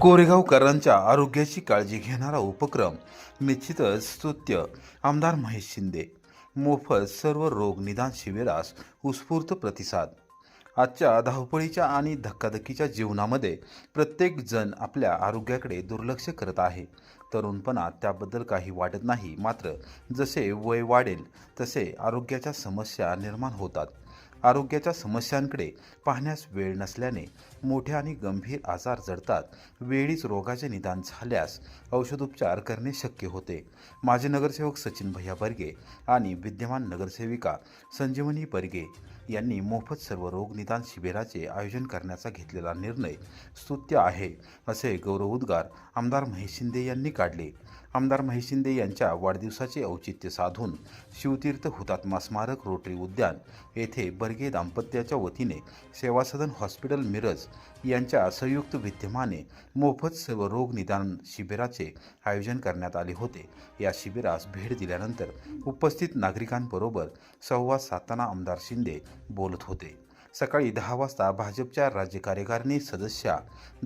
कोरेगावकरांच्या आरोग्याची काळजी घेणारा उपक्रम. निश्चितच स्तुत्य. आमदार महेश शिंदे. मोफत सर्व रोग निदान शिबिरास उत्स्फूर्त प्रतिसाद. आजच्या धावपळीच्या आणि धक्काधक्कीच्या जीवनामध्ये प्रत्येक जण आपल्या आरोग्याकडे दुर्लक्ष करत आहे. तरुणपणात त्याबद्दल काही वाटत नाही. मात्र जसे वय वाढेल तसे आरोग्याच्या समस्या निर्माण होतात. आरोग्याच्या समस्यांकडे पाहण्यास वेळ नसल्याने मोठे आणि गंभीर आजार जडतात. वेळीच रोगाचे निदान झाल्यास औषधोपचार करणे शक्य होते. माजी नगरसेवक सचिन भैया बर्गे आणि विद्यमान नगरसेविका संजीवनी बर्गे यांनी मोफत सर्व रोग निदान शिबिराचे आयोजन करण्याचा घेतलेला निर्णय स्तुत्य आहे असे गौरवोद्गार आमदार महेश शिंदे यांनी काढले. आमदार महेश शिंदे यांच्या वाढदिवसाचे औचित्य साधून शिवतीर्थ हुतात्मा स्मारक रोटरी उद्यान येथे बर्गे दाम्पत्याच्या वतीने सेवा सदन हॉस्पिटल मिरज यांच्या संयुक्त विद्यमाने मोफत सर्व रोग निदान शिबिराचे आयोजन करण्यात आले होते. या शिबिरास भेट दिल्यानंतर उपस्थित नागरिकांबरोबर संवाद साधताना आमदार शिंदे बोलत होते. सकाळी दहा वाजता भाजपच्या राज्य कार्यकारिणी सदस्या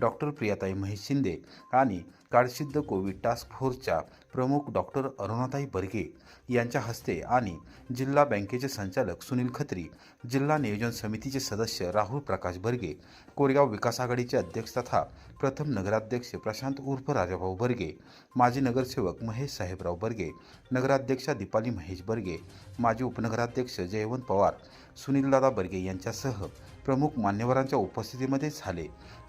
डॉक्टर प्रियाताई महेश शिंदे आणि काळसिद्ध कोविड टास्क फोर्सच्या प्रमुख डॉक्टर अरुणाताई बर्गे यांच्या हस्ते आणि जिल्हा बँकेचे संचालक सुनील खत्री जिल्हा नियोजन समितीचे सदस्य राहुल प्रकाश बर्गे कोरेगाव विकास आघाडीचे अध्यक्ष तथा प्रथम नगराध्यक्ष प्रशांत उर्फ राजाभाऊ बर्गे माजी नगरसेवक महेश साहेबराव बर्गे नगराध्यक्षा दीपाली महेश बर्गे माजी उपनगराध्यक्ष जयवंत पवार सुनीलदादा बर्गे यांच्यासह प्रमुख मान्यवरांच्या उपस्थितीमध्ये झाले.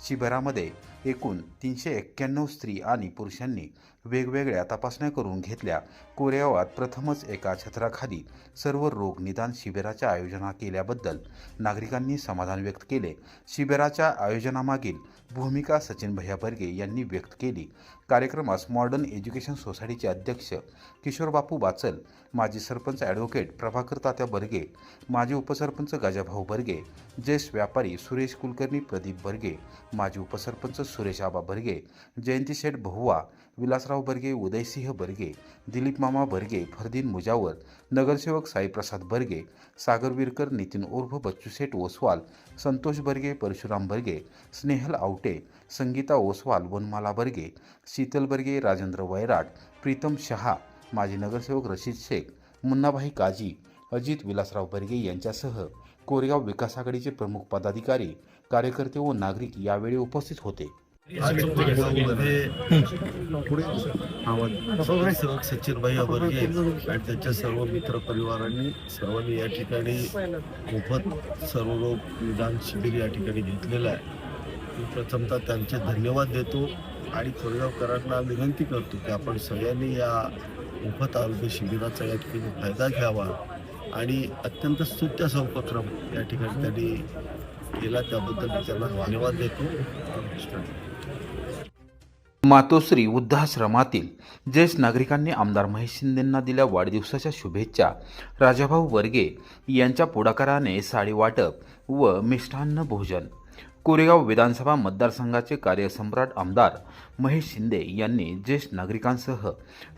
शिबिरामध्ये एकूण तीनशे एक्क्याण्णव स्त्री आणि पुरुषांनी वेगवेगळ्या तपासण्या करून घेतल्या. कोरेगावात प्रथमच एका छत्राखाली सर्व रोग निदान शिबिराच्या आयोजना केल्याबद्दल नागरिकांनी समाधान व्यक्त केले. शिबिराच्या आयोजनामागील भूमिका सचिन भैया बर्गे यांनी व्यक्त केली. कार्यक्रमास मॉडर्न एज्युकेशन सोसायटीचे अध्यक्ष किशोरबापू बाचल माजी सरपंच ॲडव्होकेट प्रभाकर तात्या बर्गे माजी उपसरपंच गाजाभाऊ बर्गे ज्येष्ठ व्यापारी सुरेश कुलकर्णी प्रदीप बर्गे माजी उपसरपंच सुरेश आबा बर्गे जयंती शेठ भहुवा विलासराव बर्गे उदयसिंह बर्गे दिलीप मामा बर्गे फरदीन मुजावर नगरसेवक साईप्रसाद बर्गे सागर विरकर नितीन उर्फ बच्चूशेठ ओसवाल संतोष बर्गे परशुराम बर्गे स्नेहल आवटे संगीता ओसवाल वनमाला बर्गे शीतल बर्गे राजेंद्र वैराट प्रीतम शहा माजी नगरसेवक रशीद शेख मुन्नाभाई काजी अजित विलासराव बर्गे यांच्यासह कोरेगाव विकास आघाडीचे प्रमुख पदाधिकारी कार्यकर्ते व नागरिक यावेळी उपस्थित होते. नगरसेवक सचिन भाई आणि त्यांच्या सर्व मित्र परिवारांनी सर्वांनी या ठिकाणी मोफत सर्व रोग निदान शिबिर या ठिकाणी घेतलेलं आहे. मी प्रथमतः त्यांचे धन्यवाद देतो आणि कोरेगावकरांना विनंती करतो की आपण सगळ्यांनी या मोफत आरोग्य शिबिराचा या ठिकाणी फायदा घ्यावा आणि अत्यंत सुत्य असा उपक्रम या ठिकाणी त्यांनी दिला त्याबद्दल मी त्यांना धन्यवाद देतो. मातोश्री वृद्धाश्रमातील ज्येष्ठ नागरिकांनी आमदार महेश शिंदेंना दिल्या वाढदिवसाच्या शुभेच्छा. राजाभाऊ वर्गे यांच्या पुढाकाराने साडी वाटप व मिष्टान्न भोजन. कोरेगाव विधानसभा मतदारसंघाचे कार्यसम्राट आमदार महेश शिंदे यांनी ज्येष्ठ नागरिकांसह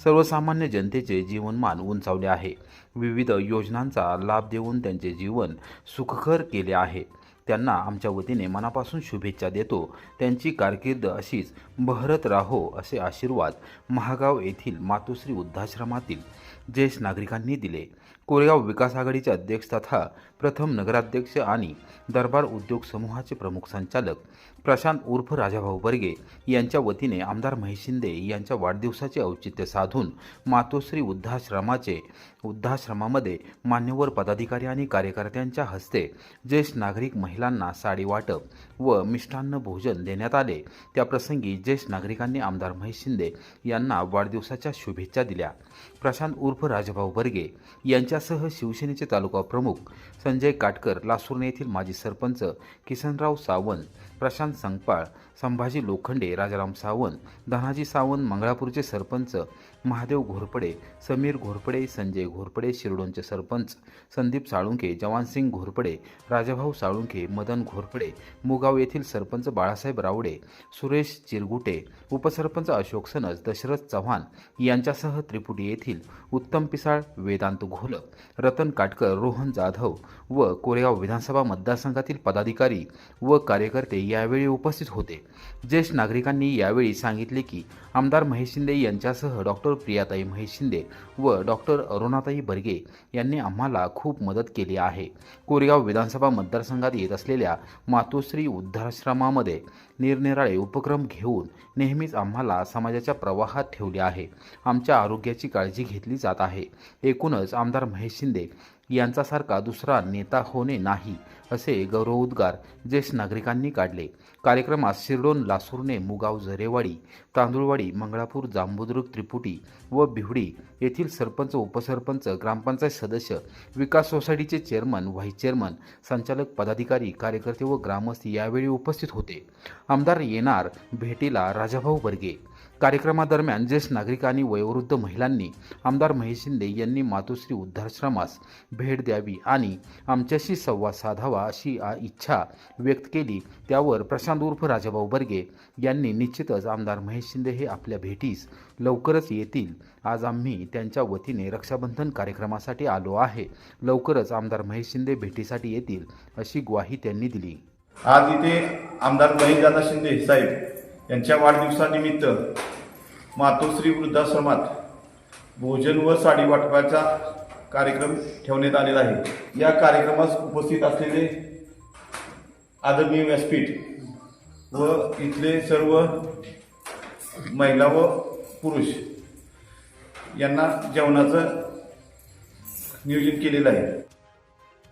सर्वसामान्य जनतेचे जीवनमान उंचावले आहे. विविध योजनांचा लाभ देऊन त्यांचे जीवन सुखकर केले आहे. त्यांना आमच्या वतीने मनापासून शुभेच्छा देतो. त्यांची कारकीर्द अशीच बहरत राहो असे आशीर्वाद महागाव येथील मातोश्री वृद्धाश्रमातील ज्येष्ठ नागरिकांनी दिले. कोरेगाव विकास आघाडीचे अध्यक्ष तथा प्रथम नगराध्यक्ष आणि दरबार उद्योग समूहाचे प्रमुख संचालक प्रशांत उर्फ राजाभाऊ बर्गे यांच्या वतीने आमदार महेश शिंदे यांच्या वाढदिवसाचे औचित्य साधून मातोश्री वृद्धाश्रमाचे वृद्धाश्रमामध्ये मान्यवर पदाधिकारी आणि कार्यकर्त्यांच्या हस्ते ज्येष्ठ नागरिक महिलांना साडी वाटप व मिष्टान्न भोजन देण्यात आले. त्याप्रसंगी ज्येष्ठ नागरिकांनी आमदार महेश शिंदे यांना वाढदिवसाच्या शुभेच्छा दिल्या. प्रशांत उर्फ राजाभाऊ बर्गे यांच्यासह शिवसेनेचे तालुका प्रमुख संजय काटकर लासूर्ण येथील माजी सरपंच किसनराव सावंत प्रशांत संगपाळ संभाजी लोखंडे राजाराम सावंत धनाजी सावंत मंगळापूरचे सरपंच महादेव घोरपडे समीर घोरपडे संजय घोरपडे शिरडोनचे सरपंच संदीप साळुंके जवानसिंग घोरपडे राजाभाऊ साळुंके मदन घोरपडे मुगाव येथील सरपंच बाळासाहेब रावडे सुरेश चिरगुटे उपसरपंच अशोक सनस दशरथ चव्हाण यांच्यासह त्रिपुटी येथील उत्तम पिसाळ वेदांत घोल रतन काटकर रोहन जाधव व कोरेगाव विधानसभा मतदारसंघातील पदाधिकारी व कार्यकर्ते यावेळी उपस्थित होते. ज्येष्ठ नागरिकांनी यावेळी सांगितले की आमदार महेश शिंदे यांच्यासह डॉक्टर प्रियाताई महेश शिंदे व डॉक्टर अरुणाताई बर्गे यांनी आम्हाला खूप मदत केली आहे. कोरेगाव विधानसभा मतदारसंघात येत असलेल्या मातोश्री उद्धाराश्रमामध्ये निरनिराळे उपक्रम घेऊन नेहमीच आम्हाला समाजाच्या प्रवाहात ठेवले आहे. आमच्या आरोग्याची काळजी घेतली जात आहे. एकूणच आमदार महेश शिंदे यांच्यासारखा दुसरा नेता होणे नाही असे गौरवोद्गार ज्येष्ठ नागरिकांनी काढले. कार्यक्रमात शिरडोन लासूरने मुगाव झरेवाडी तांदुळवाडी मंगळापूर जांबुद्रुक त्रिपुटी व बिहुडी येथील सरपंच उपसरपंच ग्रामपंचायत सदस्य विकास सोसायटीचे चेअरमन व्हाईस चेअरमन संचालक पदाधिकारी कार्यकर्ते व ग्रामस्थ यावेळी उपस्थित होते. आमदार येणार भेटीला राजाभाऊ बर्गे कार्यक्रमादरम्यान ज्येष्ठ नागरिक आणि वयोवृद्ध महिलांनी आमदार महेश शिंदे यांनी मातोश्री उद्धारश्रमास भेट द्यावी आणि आमच्याशी संवाद साधावा अशी इच्छा व्यक्त केली. त्यावर प्रशांत उर्फ राजाभाऊ बर्गे यांनी निश्चितच आमदार महेश शिंदे हे आपल्या भेटीस लवकरच येतील. आज आम्ही त्यांच्या वतीने रक्षाबंधन कार्यक्रमासाठी आलो आहे. लवकरच आमदार महेश शिंदे भेटीसाठी येतील अशी ग्वाही त्यांनी दिली. आज इथे आमदार महेशदादा शिंदे साहेब यांच्या वाढदिवसानिमित्त मातोश्री वृद्धाश्रमात भोजन व साडी वाटपाचा कार्यक्रम ठेवण्यात आलेला आहे. या कार्यक्रमास उपस्थित असलेले आदरणीय व्यासपीठ व इथले सर्व महिला व पुरुष यांना जेवणाचं नियोजन केलेलं आहे.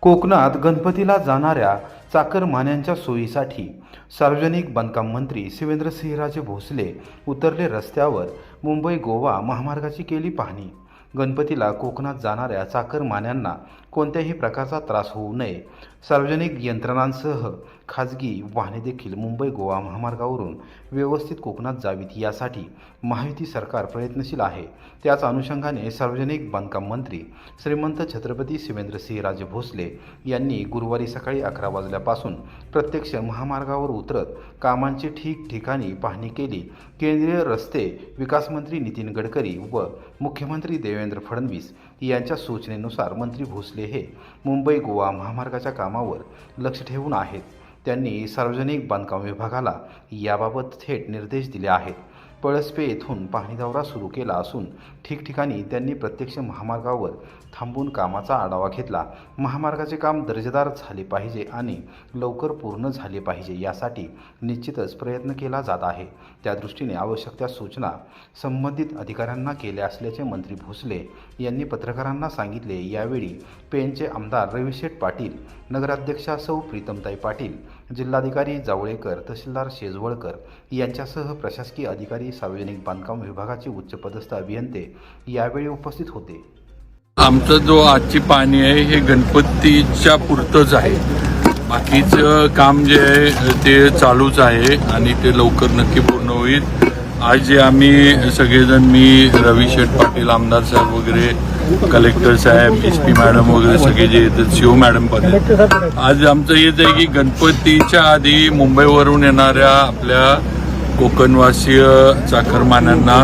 कोकणात गणपतीला जाणाऱ्या चाकरमान्यांच्या सोयीसाठी सार्वजनिक बांधकाम मंत्री शिवेंद्रसिंहराजे भोसले उतरले रस्त्यावर मुंबई गोवा महामार्गाची केली पाहणी. गणपतीला कोकणात जाणाऱ्या चाकरमान्यांना कोणत्याही प्रकारचा त्रास होऊ नये. सार्वजनिक यंत्रणांसह खाजगी वाहने देखील मुंबई गोवा महामार्गावरून व्यवस्थित कोकणात जावीत यासाठी महायुती सरकार प्रयत्नशील आहे. त्याच अनुषंगाने सार्वजनिक बांधकाम मंत्री श्रीमंत छत्रपती शिवेंद्रसिंहराजे भोसले यांनी गुरुवारी सकाळी अकरा वाजल्यापासून प्रत्यक्ष महामार्गावर उतरत कामांची ठिकठिकाणी पाहणी केली. केंद्रीय रस्ते विकास मंत्री नितीन गडकरी व मुख्यमंत्री देवेंद्र फडणवीस यांच्या सूचनेनुसार मंत्री भोसले हे मुंबई गोवा महामार्गाच्या कामावर लक्ष ठेवून आहेत. त्यांनी सार्वजनिक बांधकाम विभागाला याबाबत थेट निर्देश दिले आहेत. पळसपे येथून पाहणी दौरा सुरू केला असून ठिकठिकाणी त्यांनी प्रत्यक्ष महामार्गावर थांबून कामाचा आढावा घेतला. महामार्गाचे काम दर्जेदार झाले पाहिजे आणि लवकर पूर्ण झाले पाहिजे यासाठी निश्चितच प्रयत्न केला जात आहे. त्या दृष्टीने आवश्यक त्या सूचना संबंधित अधिकाऱ्यांना केल्या असल्याचे मंत्री भोसले यांनी पत्रकारांना सांगितले. यावेळी पेनचे आमदार रविशेठ पाटील नगराध्यक्षा सौ प्रीतमताई पाटील जिल्हाधिकारी जावळेकर तहसीलदार शेजवळकर यांच्यासह प्रशासकीय अधिकारी सार्वजनिक बांधकाम विभागाचे उच्चपदस्थ अभियंते यावेळी उपस्थित होते. आमचं जो आजची पाणी आहे हे गणपतीच्या पुरतंच आहे. बाकीचं काम जे आहे ते चालूच आहे आणि ते लवकर नक्की पूर्ण होईल. आज जे आम्ही सगळेजण मी रवी शेठ पाटील आमदार साहेब वगैरे कलेक्टर साहेब एस पी मॅडम वगैरे सगळे जे येतात शिव मॅडम पण आहेत. आज आमचं हेच आहे की गणपतीच्या आधी मुंबईवरून येणाऱ्या आपल्या कोकणवासीय चाकरमान्यांना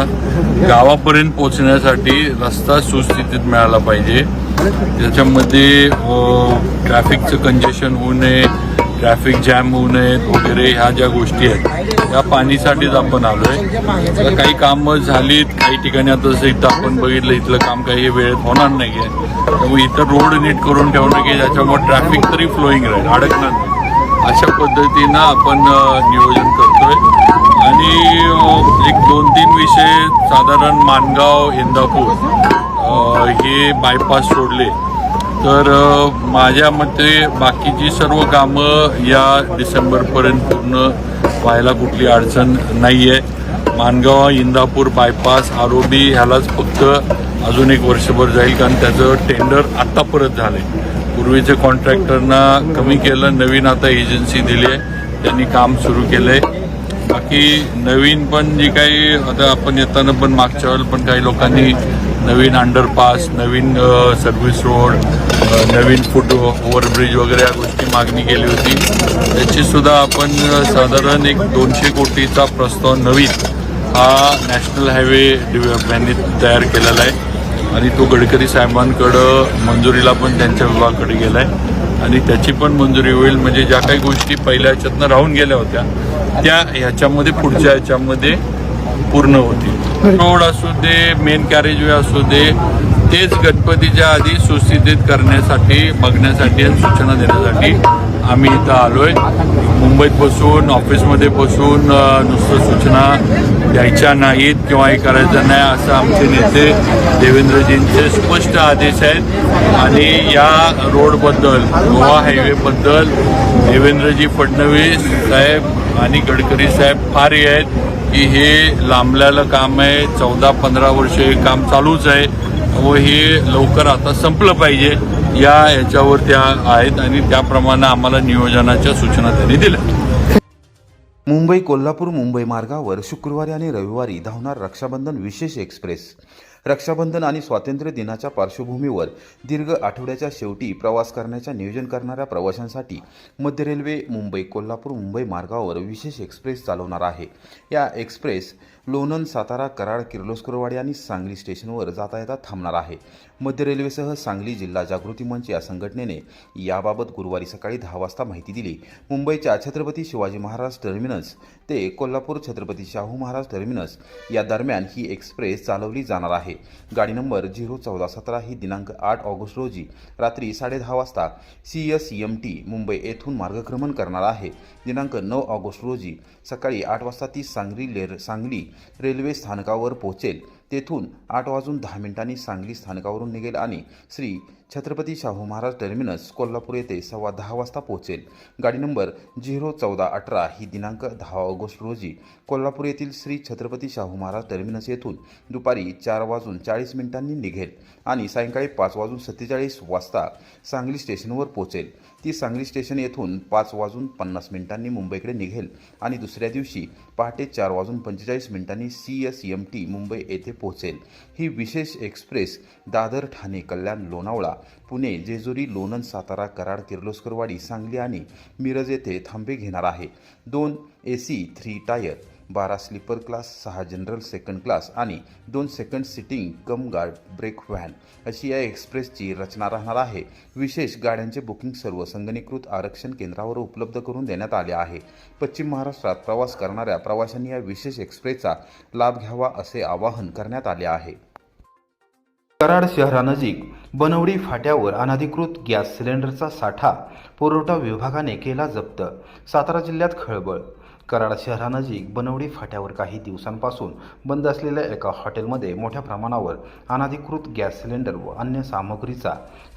गावापर्यंत पोहोचण्यासाठी रस्ता सुस्थितीत मिळाला पाहिजे त्याच्यामध्ये ट्रॅफिकचं कंजेशन होऊ नये ट्रॅफिक जॅम होऊ नयेत वगैरे ह्या ज्या गोष्टी आहेत या पाणीसाठीच आपण आलोय. तर काही कामं झालीत काही ठिकाणी आता जसं इथं आपण बघितलं इथलं काम काही वेळेत होणार नाही आहे त्यामुळे इथं रोड नीट करून ठेवणं की ज्याच्यामुळे ट्रॅफिक तरी फ्लोईंग राहील अडकणार नाही. अशा पद्धतीनं आपण नियोजन करतोय. आणि एक दोन तीन विषय साधारण मानगाव इंदापूर हे बायपास सोडले. तर माझ्या मते बाकीची सर्व कामं या डिसेंबरपर्यंत पूर्ण व्हायला कुठली अडचण नाही आहे मानगाव इंदापूर बायपास आरोबी ह्यालाच फक्त अजून एक वर्षभर जाईल कारण त्याचं टेंडर आत्ता परत झालंय. पूर्वीच्या कॉन्ट्रॅक्टरना कमी केलं नवीन आता एजन्सी दिली आहे त्यांनी काम सुरू केलं आहे बाकी नवीन पण जे काही आता आपण येताना पण मागच्या वेळेला पण काही लोकांनी नवीन अंडरपास नवीन सर्व्हिस रोड नवीन फुट ओव्हरब्रिज वगैरे या गोष्टी मागणी केली होती. त्याची सुद्धा आपण साधारण एक दोनशे कोटीचा प्रस्ताव नवीन हा नॅशनल हायवे यांनी तयार केलेला आहे. आणि तो गडकरी साहेबांकडं मंजुरीला पण त्यांच्या विभागाकडे गेला आहे आणि त्याची पण मंजुरी होईल. म्हणजे ज्या काही गोष्टी पहिल्या ह्याच्यातनं राहून गेल्या होत्या त्या ह्याच्यामध्ये पुढच्या ह्याच्यामध्ये पूर्ण होतील. रोड असू दे मेन कॅरेज वे असू दे तेच गणपतीच्या आधी सुस्थितीत करण्यासाठी बघण्यासाठी आणि सूचना देण्यासाठी आम्ही इथं आलोय. मुंबईत बसून ऑफिसमध्ये बसून नुसतं सूचना द्यायच्या नाहीत किंवा हे करायचं नाही असं आमचे नेते देवेंद्रजींचे स्पष्ट आदेश आहेत. आणि या रोडबद्दल गोवा हायवेबद्दल देवेंद्रजी फडणवीस साहेब आणि गडकरी साहेब फार आहेत. की हे लांबल्यालं काम आहे चौदा पंधरा वर्ष हे काम चालूच आहे. व हे लवकर आता संपलं पाहिजे. या याच्यावर त्या आहेत आणि त्याप्रमाणे आम्हाला नियोजनाच्या सूचना त्यांनी दिल्या. मुंबई कोल्हापूर मुंबई मार्गावर शुक्रवारी आणि रविवारी धावणार रक्षाबंधन विशेष एक्सप्रेस. रक्षाबंधन आणि स्वातंत्र्य दिनाच्या पार्श्वभूमीवर दीर्घ आठवड्याच्या शेवटी प्रवास करण्याच्या नियोजन करणाऱ्या प्रवाशांसाठी मध्य रेल्वे मुंबई कोल्हापूर मुंबई मार्गावर विशेष एक्सप्रेस चालवणार आहे. या एक्सप्रेस लोणंद सातारा कराड किर्लोस्करवाडी आणि सांगली स्टेशनवर जाता येता थांबणार आहे. मध्य रेल्वेसह सांगली जिल्हा जागृती मंच या संघटनेने याबाबत गुरुवारी सकाळी दहा वाजता माहिती दिली. मुंबईच्या छत्रपती शिवाजी महाराज टर्मिनस ते कोल्हापूर छत्रपती शाहू महाराज टर्मिनस या दरम्यान ही एक्सप्रेस चालवली जाणार आहे. गाडी नंबर झिरो चौदा सतरा ही दिनांक आठ ऑगस्ट रोजी रात्री साडेदहा वाजता C S M T Mumbai येथून मार्गक्रमण करणार आहे. दिनांक नऊ ऑगस्ट रोजी सकाळी आठ वाजता ती सांगली लेर सांगली रेल्वे स्थानकावर पोहोचेल. तेथून आठ वाजून दहा मिनिटांनी सांगली स्थानकावरून निघेल आणि श्री छत्रपती शाहू महाराज टर्मिनस कोल्हापूर येथे सव्वा दहा वाजता पोहोचेल. गाडी नंबर झिरो चौदा अठरा ही दिनांक दहा ऑगस्ट रोजी कोल्हापूर येथील श्री छत्रपती शाहू महाराज टर्मिनस येथून दुपारी चार वाजून चाळीस मिनिटांनी निघेल आणि सायंकाळी पाच वाजून सत्तेचाळीस वाजता सांगली स्टेशनवर पोहोचेल. ती सांगली स्टेशन येथून पाच वाजून पन्नास मिनिटांनी मुंबईकडे निघेल आणि दुसऱ्या दिवशी पहाटे चार वाजून पंचेचाळीस मिनिटांनी C S M T Mumbai येथे पोहोचेल. ही विशेष एक्सप्रेस दादर ठाणे कल्याण लोणावळा पुणे जेजुरी लोणंद सातारा कराड किर्लोस्करवाडी सांगली आणि मिरज येथे थांबे घेणार आहे. दोन ए सी थ्री टायर बारा स्लीपर क्लास सहा जनरल सेकंड क्लास आणि दोन second sitting cum guard brake van अशी या एक्सप्रेसची रचना राहणार आहे. विशेष गाड्यांचे बुकिंग सर्व संगणीकृत आरक्षण केंद्रावर उपलब्ध करून देण्यात आले आहे. पश्चिम महाराष्ट्रात प्रवास करणाऱ्या प्रवाशांनी या विशेष एक्सप्रेसचा लाभ घ्यावा असे आवाहन करण्यात आले आहे. कराड शहरानजीक बनवडी फाट्यावर अनधिकृत गॅस सिलेंडरचा साठा पुरवठा विभागाने केला जप्त. सातारा जिल्ह्यात खळबळ कराड शहरानजीक बनवडी फाट्यावर काही दिवसांपासून बंद असलेल्या एका हॉटेलमध्ये मोठ्या प्रमाणावर अनाधिकृत गॅस सिलेंडर व अन्य सामग्रीचा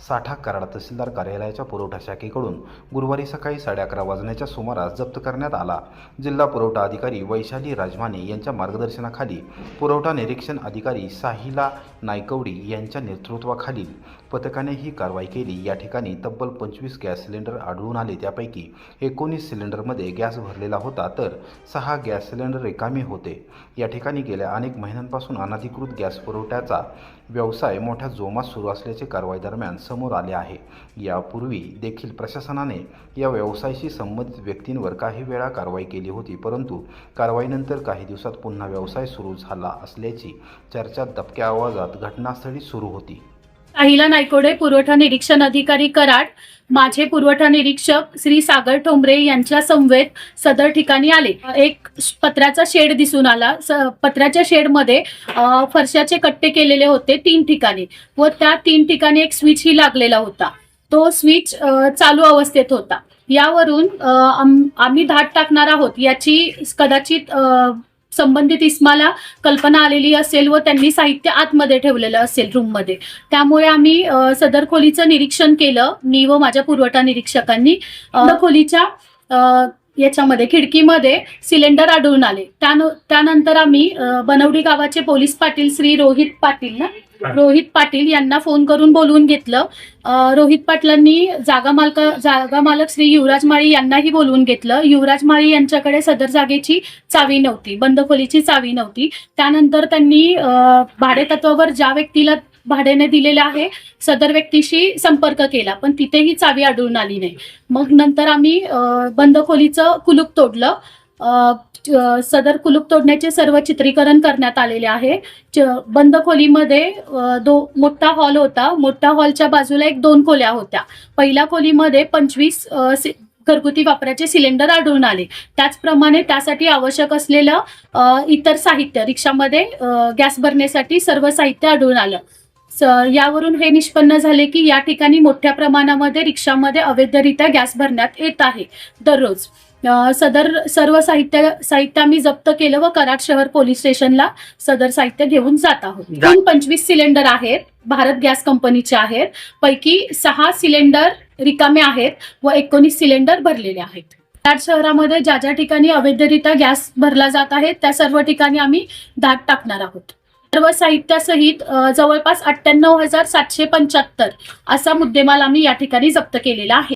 साठा कराड तहसीलदार कार्यालयाच्या पुरवठा शाखेकडून गुरुवारी सकाळी साडे अकरा वाजण्याच्या सुमारास जप्त करण्यात आला. जिल्हा पुरवठा अधिकारी वैशाली राजमाने यांच्या मार्गदर्शनाखाली पुरवठा निरीक्षण अधिकारी साहिला नायकवडी यांच्या नेतृत्वाखालील पथकाने ही कारवाई केली. या ठिकाणी तब्बल पंचवीस गॅस सिलेंडर आढळून आले. त्यापैकी एकोणीस सिलेंडरमध्ये गॅस भरलेला होता. तर सहा गॅस सिलेंडर रिकामे होते. या ठिकाणी गेल्या अनेक महिन्यांपासून अनधिकृत गॅस पुरवठ्याचा व्यवसाय मोठ्या जोमात सुरू असल्याचे कारवाई दरम्यान समोर आले आहे. यापूर्वी देखील प्रशासनाने या व्यवसायाशी संबंधित व्यक्तींवर काही वेळा कारवाई केली होती परंतु कारवाईनंतर काही दिवसात पुन्हा व्यवसाय सुरू झाला असल्याची चर्चा दबक्या आवाजात घटनास्थळी सुरू होती. अहिला नायकोडे पुरवठा निरीक्षण अधिकारी कराड माझे पुरवठा निरीक्षक श्री सागर ठोंबरे यांच्या समवेत सदर ठिकाणी आले. एक पत्र्याचा शेड दिसून आला. स- पत्र्याच्या शेडमध्ये फरशाचे कट्टे केलेले होते तीन ठिकाणी व त्या तीन ठिकाणी एक स्विच ही लागलेला होता. तो स्विच चालू अवस्थेत होता. यावरून आम्ही धाड टाकणार आहोत याची कदाचित संबंधित इस्माला कल्पना आलेली असेल व त्यांनी साहित्य आतमध्ये ठेवलेलं असेल रूममध्ये. त्यामुळे आम्ही सदर खोलीचं निरीक्षण केलं. मी व माझ्या पुरवठा निरीक्षकांनी खोलीच्या याच्यामध्ये खिडकीमध्ये सिलेंडर आढळून आले. त्यानु त्यानंतर आम्ही बनवडी गावाचे पोलीस पाटील श्री रोहित पाटील ना रोहित पाटील यांना फोन करून बोलवून घेतलं. रोहित पाटलांनी जागा मालक जागा मालक श्री युवराज माळी यांनाही बोलवून घेतलं. युवराज माळी यांच्याकडे सदर जागेची चावी नव्हती बंदखोलीची चावी नव्हती. त्यानंतर त्यांनी भाडेतत्वावर ज्या व्यक्तीला भाड्याने दिलेलं आहे सदर व्यक्तीशी संपर्क केला पण तिथेही चावी आढळून आली नाही. मग नंतर आम्ही बंदखोलीचं बंद खोलीचं कुलूप तोडलं. सदर कुलूप तोडण्याचे सर्व चित्रीकरण करण्यात आलेले आहे. बंद खोलीमध्ये दो मोठा हॉल होता. मोठ्या हॉलच्या बाजूला एक दोन खोल्या होत्या. पहिल्या खोलीमध्ये पंचवीस घरगुती वापराचे सिलेंडर आढळून आले. त्याचप्रमाणे त्यासाठी आवश्यक असलेलं इतर साहित्य रिक्षामध्ये गॅस भरण्यासाठी सर्व साहित्य आढळून आलं. यावरून हे निष्पन्न झाले की या ठिकाणी मोठ्या प्रमाणामध्ये रिक्षामध्ये अवैधरित्या गॅस भरण्यात येत आहे. दररोज. सदर सर्व साहित्य साहित्य आम्ही जप्त केलं व कराड शहर पोलीस स्टेशनला सदर साहित्य घेऊन जात आहोत. एकूण पंचवीस सिलेंडर आहेत भारत गॅस कंपनीचे आहेत. पैकी सहा सिलेंडर रिकामे आहेत व एकोणीस सिलेंडर भरलेले आहेत. कराड शहरामध्ये ज्या ज्या ठिकाणी अवैधरित्या गॅस भरला जात आहे त्या सर्व ठिकाणी आम्ही दाट टाकणार आहोत. सर्व साहित्यासहित जवळपास अठ्ठ्याण्णव हजार सातशे पंच्याहत्तर असा मुद्देमाल आम्ही या ठिकाणी जप्त केलेला आहे.